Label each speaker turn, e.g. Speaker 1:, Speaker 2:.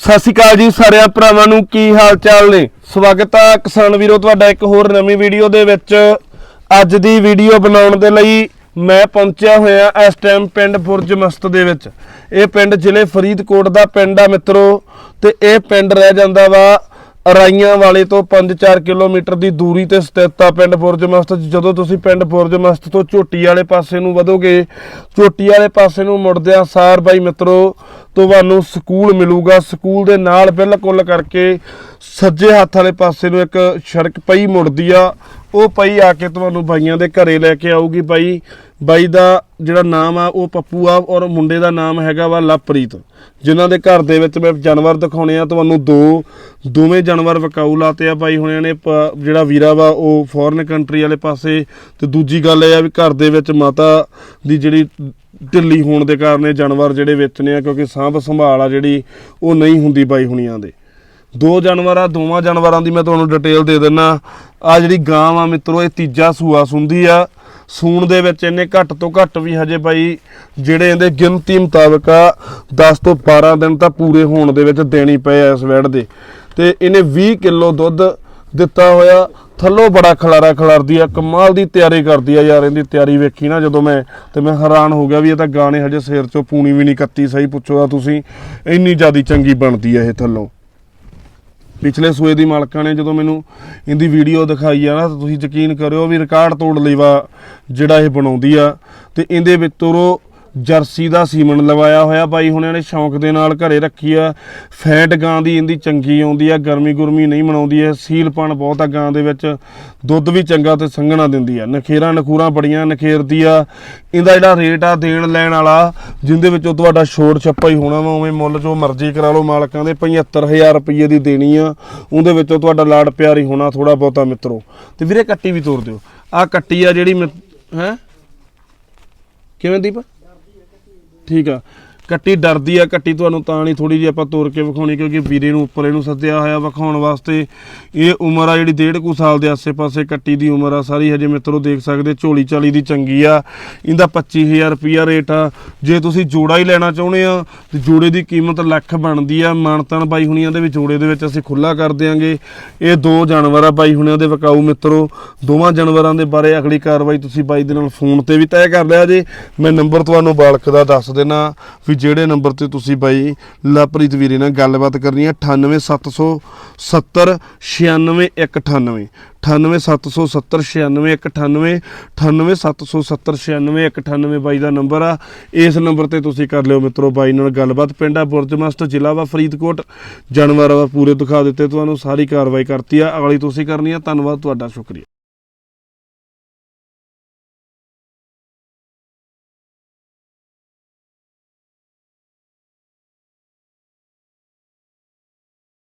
Speaker 1: ਸਤਿ ਸ਼੍ਰੀ ਅਕਾਲ ਜੀ ਸਾਰਿਆਂ ਭਰਾਵਾਂ ਨੂੰ, ਕੀ ਹਾਲ ਚਾਲ ਨੇ? ਸਵਾਗਤ ਆ ਕਿਸਾਨ ਵੀਰੋ, ਤੁਹਾਡਾ ਇੱਕ ਹੋਰ ਨਵੀਂ ਵੀਡੀਓ ਦੇ ਵਿੱਚ। ਅੱਜ ਦੀ ਵੀਡੀਓ ਬਣਾਉਣ ਦੇ ਲਈ ਮੈਂ ਪਹੁੰਚਿਆ ਹੋਇਆ ਇਸ ਟਾਈਮ ਪਿੰਡ ਬੁਰਜ ਮਸਤ ਦੇ ਵਿੱਚ। ਇਹ ਪਿੰਡ ਜ਼ਿਲ੍ਹੇ ਫਰੀਦਕੋਟ ਦਾ ਪਿੰਡ ਆ ਮਿੱਤਰੋ, ਤੇ ਇਹ ਪਿੰਡ ਰਹਿ ਜਾਂਦਾ ਵਾ ਰਾਈਆਂ ਵਾਲੇ ਤੋਂ 5-4 ਕਿਲੋਮੀਟਰ ਦੀ ਦੂਰੀ ਤੇ ਸਥਿਤ ਆ ਪਿੰਡ ਬੁਰਜ ਮਸਤ। ਜਦੋਂ ਤੁਸੀਂ ਪਿੰਡ ਬੁਰਜ ਮਸਤ ਤੋਂ ਝੋਟੀ ਵਾਲੇ ਪਾਸੇ ਨੂੰ ਵਧੋਗੇ, ਝੋਟੀ ਵਾਲੇ ਪਾਸੇ ਨੂੰ ਮੁੜਦਿਆਂ ਸਾਰ ਬਾਈ ਮਿੱਤਰੋ, ਤੁਹਾਨੂੰ ਸਕੂਲ ਮਿਲੂਗਾ। ਸਕੂਲ ਦੇ ਨਾਲ ਬਿਲਕੁਲ ਕਰਕੇ ਸੱਜੇ ਹੱਥ ਵਾਲੇ ਪਾਸੇ ਨੂੰ ਇੱਕ ਸੜਕ ਪਈ ਮੁੜਦੀ ਆ। ਉਹ ਪਈ ਆ ਕੇ ਤੁਹਾਨੂੰ ਬਾਈਆਂ ਦੇ ਘਰੇ ਲੈ ਕੇ ਆਊਗੀ ਬਾਈ ਬਾਈ ਦਾ ਜਿਹੜਾ ਨਾਮ ਆ, ਉਹ ਪੱਪੂ ਆ ਔਰ ਮੁੰਡੇ ਦਾ ਨਾਮ ਹੈਗਾ ਵਾ ਲਵਪ੍ਰੀਤ। ਜਿਨ੍ਹਾਂ ਦੇ ਘਰ ਦੇ ਵਿੱਚ ਮੈਂ ਜਾਨਵਰ ਦਿਖਾਉਣੇ ਆ, ਤੁਹਾਨੂੰ ਦੋ, ਦੋਵੇਂ ਜਾਨਵਰ ਵਿਕਾਊ ਲਾਤੇ ਆ ਬਾਈ ਹੁਣਿਆਂ ਨੇ, ਪ- ਜਿਹੜਾ ਵੀਰਾ ਵਾ, ਉਹ ਫੋਰਨ ਕੰਟਰੀ ਵਾਲੇ ਪਾਸੇ। ਤੇ ਦੂਜੀ ਗੱਲ ਇਹ ਆ ਵੀ ਘਰ ਦੇ ਵਿੱਚ ਮਾਤਾ ਦੀ ਜਿਹੜੀ ਢਿੱਲੀ ਹੋਣ ਦੇ ਕਾਰਨ ਇਹ ਜਾਨਵਰ ਜਿਹੜੇ ਵੇਚਣੇ ਆ, ਕਿਉਂਕਿ ਸਾਂਭ ਸੰਭਾਲ ਆ ਜਿਹੜੀ, ਉਹ ਨਹੀਂ ਹੁੰਦੀ ਬਾਈ ਹੁਣੀਆਂ ਦੇ। ਦੋ ਜਾਨਵਰ ਆ ਦੋਵਾਂ ਜਾਨਵਰਾਂ ਦੀ ਮੈਂ ਤੁਹਾਨੂੰ ਡਿਟੇਲ ਦੇ ਦਿੰਨਾ। ਆ ਜਿਹੜੀ ਗਾਂ ਆ ਮਿੱਤਰੋ, ਇਹ ਤੀਜਾ ਸੂਆ ਸੁੰਦੀ ਆ। ਸੂਣ ਦੇ ਵਿੱਚ ਇਹਨੇ ਘੱਟ ਤੋਂ ਘੱਟ ਵੀ ਹਜੇ ਬਾਈ ਜਿਹੜੇ ਇਹਦੇ ਗਿਣਤੀ ਮੁਤਾਬਕ ਆ 10 ਤੋਂ 12 ਦਿਨ ਤਾਂ ਪੂਰੇ ਹੋਣ ਦੇ ਵਿੱਚ ਦੇਣੀ ਪਏ ਆ ਇਸ ਵੈੜ ਦੇ। ਤੇ ਇਹਨੇ 20 ਕਿਲੋ ਦੁੱਧ ਦਿੱਤਾ ਹੋਇਆ। ਥੱਲੋਂ ਬੜਾ ਖਲਾਰਾ ਖਲਾਰਦੀ ਆ, ਕਮਾਲ ਦੀ ਤਿਆਰੀ ਕਰਦੀ ਆ ਯਾਰ, ਇਹਦੀ ਤਿਆਰੀ ਵੇਖੀ ਨਾ ਜਦੋਂ ਮੈਂ, ਤੇ ਮੈਂ ਹੈਰਾਨ ਹੋ ਗਿਆ ਵੀ ਇਹ ਤਾਂ ਗਾਣੇ ਹਜੇ ਸਿਰ ਚੋਂ ਪੂਣੀ ਵੀ ਨਹੀਂ ਕੱਤੀ, ਸਹੀ ਪੁੱਛੋ ਆ ਤੁਸੀਂ। ਇੰਨੀ ਜ਼ਿਆਦੀ ਚੰਗੀ ਬਣਦੀ ਆ ਇਹ ਥੱਲੋਂ। ਪਿਛਲੇ ਸੂਏ ਦੀ ਮਾਲਕਾਂ ਨੇ ਜਦੋਂ ਮੈਨੂੰ ਇਹਦੀ ਵੀਡੀਓ ਦਿਖਾਈ ਆ ਨਾ ਤੁਸੀਂ ਯਕੀਨ ਕਰਿਓ ਵੀ ਰਿਕਾਰਡ ਤੋੜ ਲਈਵਾ ਜਿਹੜਾ ਇਹ ਬਣਾਉਂਦੀ ਆ। ਤੇ ਇਹਦੇ ਵਿੱਚੋਂ ਜਰਸੀ ਦਾ ਸੀਮਨ ਲਵਾਇਆ ਹੋਇਆ ਬਾਈ ਹੁਣਿਆਂ ਨੇ ਸ਼ੌਂਕ ਦੇ ਨਾਲ ਘਰੇ ਰੱਖੀ ਆ। ਫੈਟ ਗਾਂ ਦੀ ਇਹਦੀ ਚੰਗੀ ਆਉਂਦੀ ਆ, ਗਰਮੀ ਗੁਰਮੀ ਨਹੀਂ ਮਨਾਉਂਦੀ ਐ ਸੀਲਪਣ ਬਹੁਤ ਆ ਗਾਂ ਦੇ ਵਿੱਚ, ਦੁੱਧ ਵੀ ਚੰਗਾ ਤੇ ਸੰਘਣਾ ਦਿੰਦੀ ਆ। ਨਖੇਰਾਂ ਨਖੂਰਾ ਬੜੀਆਂ ਨਖੇਰਦੀ ਆ। ਇਹਦਾ ਜਿਹੜਾ ਰੇਟ ਆ ਦੇਣ ਲੈਣ ਵਾਲਾ, ਜਿੰਦੇ ਵਿੱਚੋਂ ਤੁਹਾਡਾ ਛੋੜ ਛੱਪਾ ਹੀ ਹੋਣਾ ਵਾ, ਉਵੇਂ ਮੁੱਲ ਜੋ ਮਰਜ਼ੀ ਕਰਾ ਲਓ ਮਾਲਕਾਂ ਦੇ 75000 ਰੁਪਏ ਦੀ ਦੇਣੀ ਆ। ਉਹਦੇ ਵਿੱਚੋਂ ਤੁਹਾਡਾ ਲਾੜ ਪਿਆਰ ਹੀ ਹੋਣਾ ਥੋੜਾ ਬਹੁਤਾ ਮਿੱਤਰੋ। ਤੇ ਵੀਰੇ ਕੱਟੀ ਵੀ ਤੋਰ ਦਿਓ। ਆ ਕੱਟੀ ਆ ਜਿਹੜੀ ਹੈ? ਕਿਵੇਂ ਦੀਪ? ਠੀਕ ਆ। ਕੱਟੀ ਡਰਦੀ ਆ ਕੱਟੀ ਤੁਹਾਨੂੰ ਤਾਂ ਨਹੀਂ ਥੋੜੀ ਜਿਹੀ ਆਪਾਂ ਤੋਰ ਕੇ ਵਿਖਾਉਣੀ, ਕਿਉਂਕਿ ਵੀਰੇ ਨੂੰ ਉੱਪਰ ਇਹਨੂੰ ਸੱਦਿਆ ਹੋਇਆ ਵਿਖਾਉਣ ਵਾਸਤੇ। ਇਹ ਉਮਰ ਆ ਜਿਹੜੀ ਡੇਢ ਕੁ ਸਾਲ ਦੇ ਆਸੇ-ਪਾਸੇ ਕੱਟੀ ਦੀ ਉਮਰ ਆ, ਸਾਰੀ ਹਜੇ ਮਿੱਤਰੋ ਦੇਖ ਸਕਦੇ ਝੋਲੀ ਚਾਲੀ ਦੀ ਚੰਗੀ ਆ। ਇਹਦਾ 25000 ਰੁਪਿਆ ਰੇਟ ਆ। ਜੇ ਤੁਸੀਂ ਜੋੜਾ ਹੀ ਲੈਣਾ ਚਾਹੁੰਦੇ ਆ, ਤੇ ਜੋੜੇ ਦੀ ਕੀਮਤ ਲੱਖ ਬਣਦੀ ਆ। ਮਾਨਤਨ ਬਾਈ ਹੁਣੀਆਂ ਦੇ ਵੀ ਜੋੜੇ ਦੇ ਵਿੱਚ ਅਸੀਂ ਖੁੱਲਾ ਕਰ ਦਿਆਂਗੇ। ਇਹ ਦੋ ਜਾਨਵਰ ਆ ਬਾਈ ਹੁਣੀਆਂ ਦੇ ਵਿਕਾਊ ਮਿੱਤਰੋ। ਦੋਵਾਂ ਜਾਨਵਰਾਂ ਦੇ ਬਾਰੇ ਅਗਲੀ ਕਾਰਵਾਈ ਤੁਸੀਂ ਬਾਈ ਦੇ ਨਾਲ ਫੋਨ ਤੇ ਵੀ ਤੈਅ ਕਰ ਲਿਆ ਜੇ। ਮੈਂ ਨੰਬਰ ਤੁਹਾਨੂੰ ਬਾਲਕ ਦਾ ਦੱਸ ਦੇਣਾ ਵੀ ਜਿਹੜੇ ਨੰਬਰ ਤੇ ਤੁਸੀਂ ਬਾਈ ਲਵਪ੍ਰੀਤ ਵੀਰੇ ਨਾਲ ਗੱਲਬਾਤ ਕਰਨੀ ਹੈ 98770 96198 98770 96198 98770 96198 ਬਾਈ ਦਾ ਨੰਬਰ ਆ। ਇਸ ਨੰਬਰ ਤੇ ਤੁਸੀਂ ਕਰ ਲਿਓ ਮਿੱਤਰੋ ਬਾਈ ਨਾਲ ਗੱਲਬਾਤ। ਪਿੰਡ ਆ ਬੁਰਜਮਸਤ ਜ਼ਿਲ੍ਹਾ ਵਾ ਫਰੀਦਕੋਟ। ਜਾਨਵਰ ਵਾ ਪੂਰੇ ਦਿਖਾ ਦਿੱਤੇ, ਤੁਹਾਨੂੰ ਸਾਰੀ ਕਾਰਵਾਈ ਕਰਤੀ ਆ। ਅਗਲੀ ਤੁਸੀਂ ਕਰਨੀ ਆ। ਧੰਨਵਾਦ, ਤੁਹਾਡਾ ਸ਼ੁਕਰੀਆ।